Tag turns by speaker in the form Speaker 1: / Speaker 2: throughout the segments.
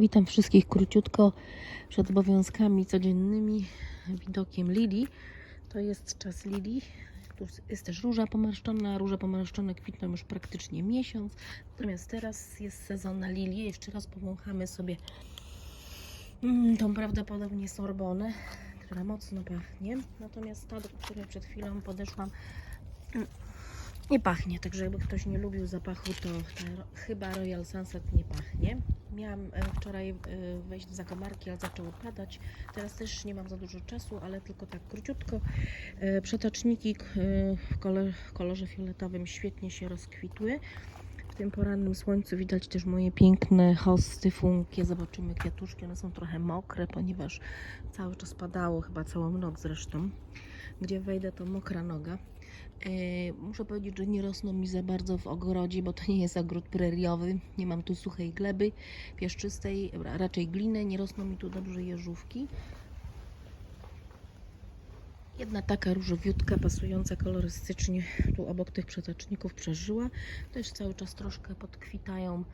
Speaker 1: Witam wszystkich króciutko przed obowiązkami codziennymi. Widokiem lilii. To jest czas lilii. Tu jest też róża pomarszczona. Róże pomarszczone kwitną już praktycznie miesiąc. Natomiast teraz jest sezon na lilię. Jeszcze raz powąchamy sobie mm, tą prawdopodobnie sorbonę, która mocno pachnie. Natomiast ta, do której przed chwilą podeszłam, nie pachnie, także jakby ktoś nie lubił zapachu, to chyba Royal Sunset nie pachnie. Miałam e, wczoraj e, wejść do zakamarki, ale zaczęło padać. Teraz też nie mam za dużo czasu, ale tylko tak króciutko. E, Przetoczniki w kolor, kolorze fioletowym świetnie się rozkwitły. W tym porannym słońcu widać też moje piękne hosty, funkie. Zobaczymy kwiatuszki, one są trochę mokre, ponieważ cały czas padało, chyba całą noc zresztą. Gdzie wejdę, to mokra noga. E, Muszę powiedzieć, że nie rosną mi za bardzo w ogrodzie, bo to nie jest ogród preriowy. Nie mam tu suchej gleby, piaszczystej, ra- raczej gliny. Nie rosną mi tu dobrze jeżówki. Jedna taka różowiutka, pasująca kolorystycznie tu obok tych przetoczników przeżyła. Też cały czas troszkę podkwitają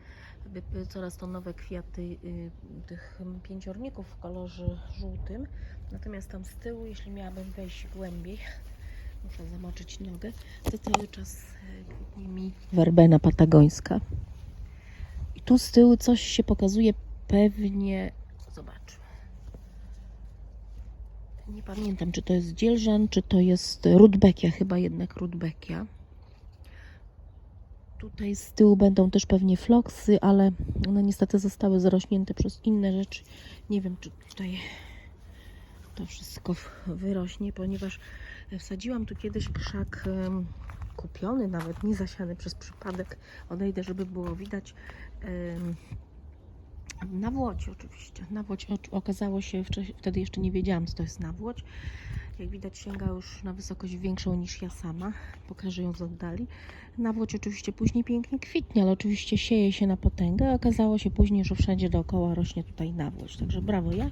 Speaker 1: coraz to nowe kwiaty y, tych pięciorników w kolorze żółtym. Natomiast tam z tyłu, jeśli miałabym wejść głębiej, muszę zamoczyć nogę, to cały czas e, kwitnie mi werbena patagońska. I tu z tyłu coś się pokazuje pewnie, zobaczmy. Nie pamiętam, czy to jest dzielżan, czy to jest rudbekia, chyba jednak rudbekia. Tutaj z tyłu będą też pewnie floksy, ale one niestety zostały zarośnięte przez inne rzeczy. Nie wiem, czy tutaj to wszystko wyrośnie, ponieważ wsadziłam tu kiedyś krzak kupiony, nawet nie zasiany przez przypadek. Odejdę, żeby było widać. Nawłoć oczywiście. Nawłoć okazało się, wtedy jeszcze nie wiedziałam, co to jest nawłoć. Jak widać sięga już na wysokość większą niż ja sama. Pokażę ją z oddali. Nawłoć oczywiście później pięknie kwitnie, ale oczywiście sieje się na potęgę. Okazało się później, że wszędzie dookoła rośnie tutaj nawłoć. Także brawo ja.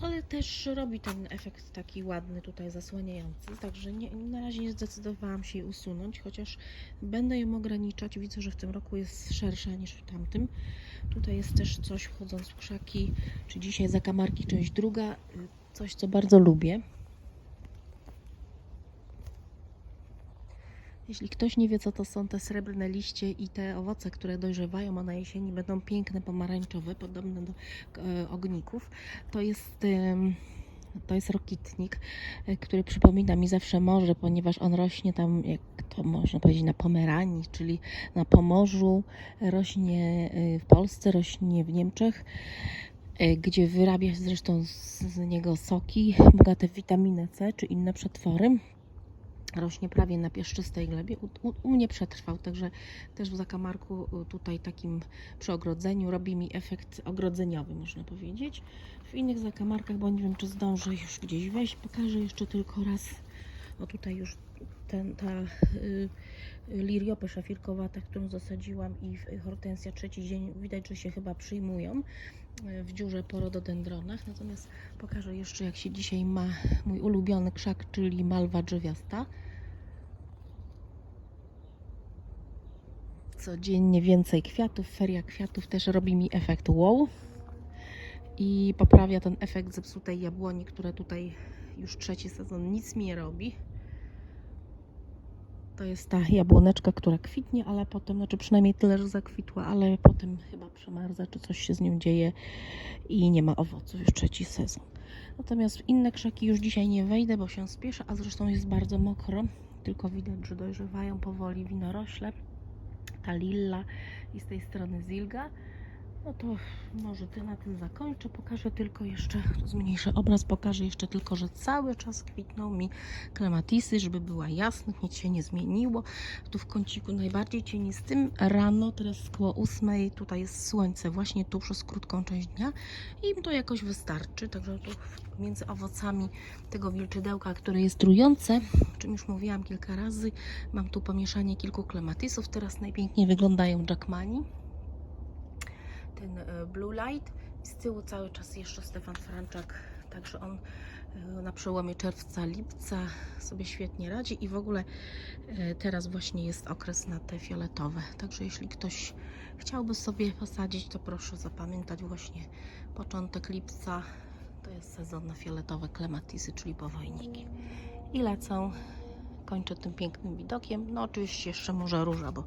Speaker 1: Ale też robi ten efekt taki ładny tutaj zasłaniający. Także nie, na razie nie zdecydowałam się jej usunąć, chociaż będę ją ograniczać. Widzę, że w tym roku jest szersza niż w tamtym. Tutaj jest też coś wchodząc w krzaki, czy dzisiaj zakamarki, część druga. Coś, co bardzo lubię. Jeśli ktoś nie wie, co to są te srebrne liście i te owoce, które dojrzewają, a na jesieni będą piękne, pomarańczowe, podobne do e, ogników, to jest, to jest rokitnik, e, który przypomina mi zawsze morze, ponieważ on rośnie tam, jak to można powiedzieć, na Pomeranii, czyli na Pomorzu, rośnie e, w Polsce, rośnie w Niemczech, gdzie wyrabia się zresztą z niego soki bogate w witaminę C czy inne przetwory rośnie prawie na piaszczystej glebie. U, u, u mnie przetrwał, także też w zakamarku y, tutaj takim przy ogrodzeniu robi mi efekt ogrodzeniowy, można powiedzieć. W innych zakamarkach, bo nie wiem, czy zdążę już gdzieś wejść, pokażę jeszcze tylko raz. O tutaj już ten, ta y, y, liriopy szafirkowata, którą zasadziłam i w- hortensja trzeci dzień, widać, że się chyba przyjmują y, w dziurze po rododendronach. Natomiast pokażę jeszcze, jak się dzisiaj ma mój ulubiony krzak, czyli malwa drzewiasta. Codziennie więcej kwiatów, feria kwiatów też robi mi efekt wow i poprawia ten efekt zepsutej jabłoni, które tutaj już trzeci sezon nic mi nie robi. To jest ta jabłoneczka, która kwitnie, ale potem, znaczy przynajmniej tyle, że zakwitła, ale potem chyba przemarza, czy coś się z nią dzieje i nie ma owoców już trzeci sezon. Natomiast w inne krzaki już dzisiaj nie wejdę, bo się spieszę, a zresztą jest bardzo mokro. Tylko widać, że dojrzewają powoli winorośle. Ta lilla i z tej strony zilga. No to może ty na tym zakończę. Pokażę tylko jeszcze, zmniejszę obraz, pokażę jeszcze tylko, że cały czas kwitną mi klematisy, żeby była jasność, nic się nie zmieniło. Tu w kąciku najbardziej cienistym rano, teraz koło ósmej, tutaj jest słońce właśnie tu przez krótką część dnia i im to jakoś wystarczy. Także tu między owocami tego wilczydełka, które jest trujące, o czym już mówiłam kilka razy, mam tu pomieszanie kilku klematisów. Teraz najpiękniej wyglądają Jackmani ten e, Blue Light. Z tyłu cały czas jeszcze Stefan Franczak, także on e, na przełomie czerwca, lipca sobie świetnie radzi i w ogóle e, teraz właśnie jest okres na te fioletowe. Także jeśli ktoś chciałby sobie posadzić, to proszę zapamiętać właśnie początek lipca. To jest sezon na fioletowe klematisy, czyli powojniki. I lecą. Kończę tym pięknym widokiem. No oczywiście jeszcze może róża, bo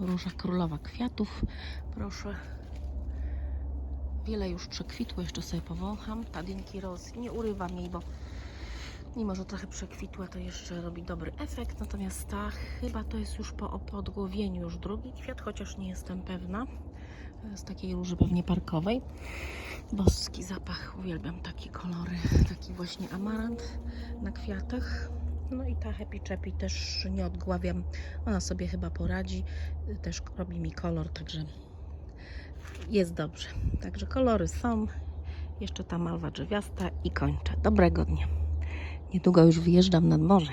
Speaker 1: róża królowa kwiatów. Proszę. Wiele już przekwitło, jeszcze sobie powącham. Ta Dinky Rose nie urywam jej, bo mimo, że trochę przekwitła, to jeszcze robi dobry efekt. Natomiast ta chyba to jest już po podgłowieniu już drugi kwiat, chociaż nie jestem pewna. Z takiej róży pewnie parkowej. Boski zapach, uwielbiam takie kolory, taki właśnie amarant na kwiatach. No i ta Happy Chappy też nie odgławiam, ona sobie chyba poradzi, też robi mi kolor, także jest dobrze. Także kolory są, jeszcze ta malwa drzewiasta i kończę. Dobrego dnia. Niedługo już wyjeżdżam nad morze.